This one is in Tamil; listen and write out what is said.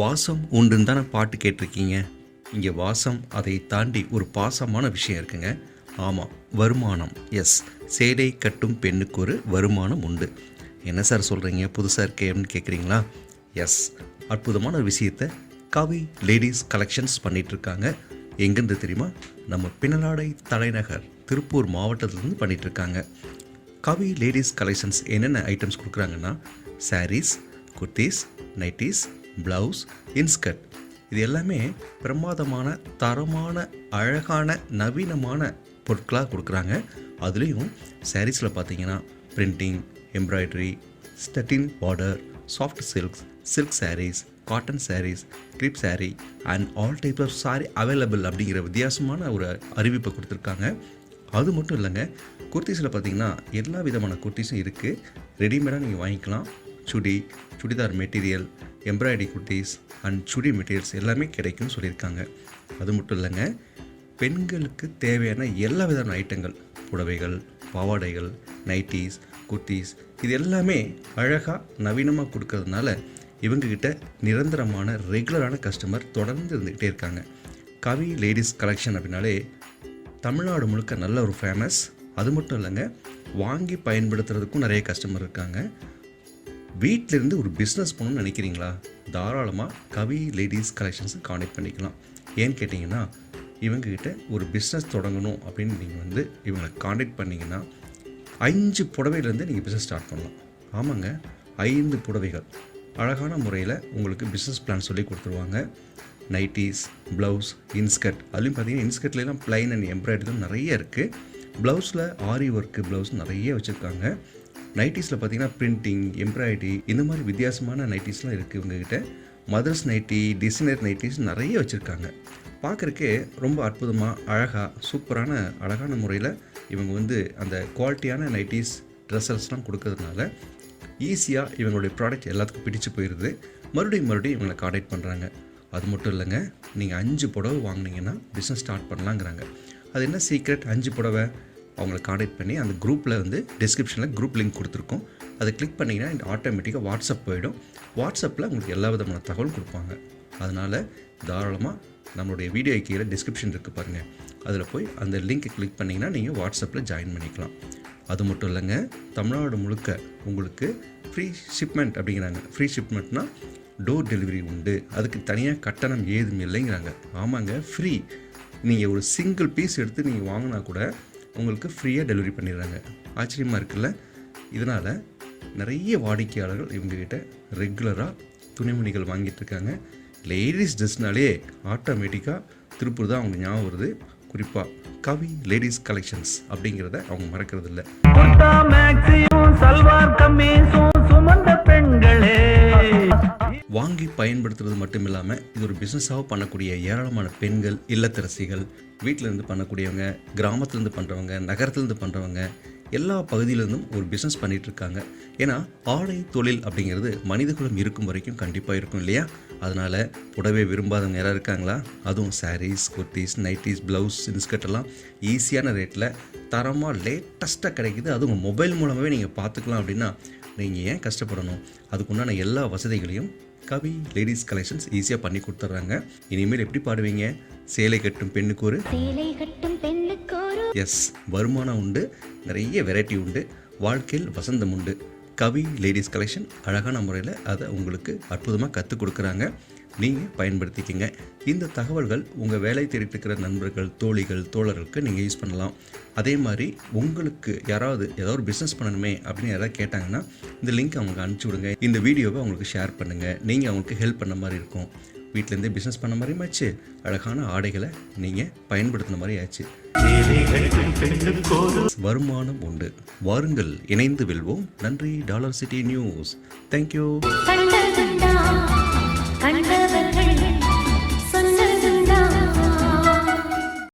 வாசம் உண்டுன்னு தானே பாட்டு கேட்டிருக்கீங்க? இங்கே வாசம் அதை தாண்டி ஒரு பாசமான விஷயம் இருக்குங்க. ஆமாம் வருமானம். எஸ் சேலை கட்டும் பெண்ணுக்கு ஒரு வருமானம் உண்டு. என்ன சார் சொல்கிறீங்க புதுசாக இருக்கேன்னு கேட்குறீங்களா எஸ் அற்புதமான ஒரு விஷயத்தை கவி லேடிஸ் கலெக்ஷன்ஸ் பண்ணிகிட்ருக்காங்க எங்கேருந்து தெரியுமா? நம்ம பின்னலாடை தலைநகர் திருப்பூர் மாவட்டத்திலேருந்து பண்ணிகிட்ருக்காங்க கவி லேடிஸ் கலெக்ஷன்ஸ் என்னென்ன ஐட்டம்ஸ் கொடுக்குறாங்கன்னா sarees kurtis nighties blouse inskirt இது எல்லாமே பிரமாதமான தரமான அழகான நவீனமான பொருட்களாக கொடுக்குறாங்க. அதுலேயும் சாரீஸில் பார்த்தீங்கன்னா printing embroidery ஸ்டட்டின் border soft silks silk sarees cotton sarees crepe saree and all type of saree available அப்படிங்கிற வித்தியாசமான ஒரு அறிவிப்பை கொடுத்துருக்காங்க. அது மட்டும் இல்லைங்க குர்த்திஸில் பார்த்தீங்கன்னா எல்லா விதமான குர்த்திஸும் இருக்குது ரெடிமேடாக நீங்கள் வாங்கிக்கலாம். Chudi chudidar material embroidery kurtis and chudi materials எல்லாமே கிடைக்கும்னு சொல்லியிருக்காங்க. அது மட்டும் இல்லைங்க பெண்களுக்கு தேவையான எல்லா விதமான ஐட்டங்கள் புடவைகள் பாவாடைகள் நைட்டிஸ் குர்த்திஸ் இது எல்லாமே அழகாக நவீனமாக கொடுக்கறதுனால இவங்கக்கிட்ட நிரந்தரமான ரெகுலரான கஸ்டமர் தொடர்ந்து இருந்துக்கிட்டே இருக்காங்க. கவி லேடிஸ் கலெக்ஷன் அப்படின்னாலே தமிழ்நாடு முழுக்க நல்ல ஒரு ஃபேமஸ் அது மட்டும் இல்லைங்க வாங்கி பயன்படுத்துறதுக்கும் நிறைய கஸ்டமர் இருக்காங்க. வீட்டிலேருந்து ஒரு பிஸ்னஸ் பண்ணணும்னு நினைக்கிறீங்களா? தாராளமாக கவி லேடிஸ் கலெக்ஷன்ஸை காண்டாக்ட் பண்ணிக்கலாம். ஏன்னு கேட்டிங்கன்னா இவங்கக்கிட்ட ஒரு பிஸ்னஸ் தொடங்கணும் அப்படின்னு நீங்கள் வந்து இவங்களை காண்டாக்ட் பண்ணிங்கன்னா அஞ்சு புடவையிலேருந்து நீங்கள் பிஸ்னஸ் ஸ்டார்ட் பண்ணலாம். ஆமாங்க ஐந்து புடவைகள். அழகான முறையில் உங்களுக்கு பிஸ்னஸ் பிளான் சொல்லி கொடுத்துருவாங்க. நைட்டிஸ் ப்ளவுஸ் இன்ஸ்கர்ட் அதுலேயும் பார்த்தீங்கன்னா இன்ஸ்கர்ட்லாம் ப்ளைன் அண்ட் எம்ப்ராய்டரிலாம் நிறைய இருக்குது ப்ளவுஸில் ஆரி ஒர்க்கு ப்ளவுஸ் நிறைய வச்சுருக்காங்க. நைட்டிஸில் பார்த்தீங்கன்னா பிரிண்டிங் எம்ப்ராய்டரி இந்த மாதிரி வித்தியாசமான நைட்டிஸ்லாம் இருக்குது இவங்ககிட்ட. மதர்ஸ் நைட்டி டிசைனர் நைட்டிஸ் நிறைய வச்சுருக்காங்க. பார்க்குறக்கே ரொம்ப அற்புதமாக அழகாக சூப்பரான அழகான முறையில் இவங்க வந்து அந்த குவாலிட்டியான நைட்டிஸ் ட்ரெஸ்ஸஸ்லாம் கொடுக்கறதுனால ஈஸியாக இவங்களுடைய ப்ராடக்ட் எல்லாத்துக்கும் பிடிச்சு போயிடுது மறுபடியும் மறுபடியும் இவங்களை காண்டாக்ட் பண்ணுறாங்க அது மட்டும் இல்லைங்க நீங்கள் அஞ்சு புடவை வாங்குனீங்கன்னா பிஸ்னஸ் ஸ்டார்ட் பண்ணலாங்கிறாங்க. அது என்ன சீக்ரெட் அஞ்சு புடவை அவங்கள காண்டாக்ட் பண்ணி அந்த குரூப்பில் வந்து டிஸ்கிரிப்ஷனில் குரூப் லிங்க் கொடுத்துருக்கோம். அதை கிளிக் பண்ணிங்கன்னா ஆட்டோமேட்டிக்காக வாட்ஸ்அப் போயிடும். வாட்ஸ்அப்பில் உங்களுக்கு எல்லா விதமான தகவலும் கொடுப்பாங்க. அதனால் தாராளமாக நம்மளுடைய வீடியோ கீழே டிஸ்கிரிப்ஷன் இருக்குது பாருங்கள் அதில் போய் அந்த லிங்க்கை கிளிக் பண்ணிங்கன்னா நீங்கள் வாட்ஸ்அப்பில் ஜாயின் பண்ணிக்கலாம். அது மட்டும் இல்லைங்க தமிழ்நாடு முழுக்க உங்களுக்கு ஃப்ரீ ஷிப்மெண்ட் அப்படிங்கிறாங்க. ஃப்ரீ ஷிப்மெண்ட்னால் டோர் டெலிவரி உண்டு. அதுக்கு தனியாக கட்டணம் ஏதும் இல்லைங்கிறாங்க. ஆமாங்க ஃப்ரீ நீங்கள் ஒரு சிங்கிள் பீஸ் எடுத்து நீங்கள் வாங்கினா கூட உங்களுக்கு ஃப்ரீயாக டெலிவரி பண்ணிடுறாங்க. ஆச்சரியமாக இருக்குல்ல? இதனால் நிறைய வாடிக்கையாளர்கள் இவங்ககிட்ட ரெகுலராக துணிமணிகள் வாங்கிட்டு இருக்காங்க. லேடிஸ் ட்ரெஸ்னாலே ஆட்டோமேட்டிக்காக திருப்பூர் தான் அவங்க ஞாபகம் வருது. குறிப்பாக கவி லேடிஸ் கலெக்ஷன்ஸ் அப்படிங்கிறத அவங்க மறக்கிறது இல்லை சல்வார் கம்மீஸும் சுமந்த பெண்களே. வாங்கி பயன்படுத்துறது மட்டும் இல்லாமல் இது ஒரு பிஸ்னஸாக பண்ணக்கூடிய ஏராளமான பெண்கள் இல்லத்தரசிகள் வீட்டிலேருந்து பண்ணக்கூடியவங்க கிராமத்துலேருந்து பண்ணுறவங்க நகரத்துலேருந்து பண்ணுறவங்க எல்லா பகுதியிலேருந்தும் ஒரு பிஸ்னஸ் பண்ணிகிட்ருக்காங்க இருக்காங்க ஏன்னா ஆடை தொழில் அப்படிங்கிறது மனிதகுலம் இருக்கும் வரைக்கும் கண்டிப்பாக இருக்கும் இல்லையா? அதனால் புடவை விரும்பாதவங்க யாராவது இருக்காங்களா? அதுவும் sarees kurtis nighties blouse inskirt எல்லாம் ஈஸியான ரேட்டில் தரமாக லேட்டஸ்ட்டாக கிடைக்குது. அதுவும் மொபைல் மூலமாகவே நீங்கள் பார்த்துக்கலாம் அப்படின்னா நீங்கள் ஏன் கஷ்டப்படணும்? அதுக்குண்டான எல்லா வசதிகளையும் கவி லேடிஸ் கலெக்ஷன்ஸ் ஈஸியாக பண்ணி கொடுத்துட்றாங்க. இனிமேல் எப்படி பாடுவீங்க? சேலை கட்டும் பெண்ணுக்கு ஒரு சேலை கட்டும் பெண்ணுக்கோரு எஸ் வருமானம் உண்டு நிறைய வெரைட்டி உண்டு வாழ்க்கையில் வசந்தம் உண்டு. கவி லேடிஸ் கலெக்ஷன் அழகான முறையில் அதை உங்களுக்கு அற்புதமாக கற்றுக் கொடுக்குறாங்க. நீங்கள் பயன்படுத்திக்கங்க. இந்த தகவல்கள் உங்கள் வேலை தேடிட்டுருக்கிற நண்பர்கள் தோழிகள் தோழர்களுக்கு நீங்கள் யூஸ் பண்ணலாம். அதே மாதிரி உங்களுக்கு யாராவது ஏதாவது ஒரு பிஸ்னஸ் பண்ணணுமே அப்படின்னு யாராவது கேட்டாங்கன்னா இந்த லிங்க் அவங்களுக்கு அனுப்பிச்சி விடுங்க. இந்த வீடியோவை அவங்களுக்கு ஷேர் பண்ணுங்கள் நீங்கள் அவங்களுக்கு ஹெல்ப் பண்ண மாதிரி இருக்கும். வீட்டிலேருந்தே பிஸ்னஸ் பண்ண மாதிரியும் ஆச்சு. அழகான ஆடைகளை நீங்கள் பயன்படுத்தின மாதிரி ஆச்சு. வருமானம் உண்டு. வாருங்கள் இணைந்து வெல்வோம். நன்றி டாலர் சிட்டி நியூஸ். தேங்க்யூ கண்ட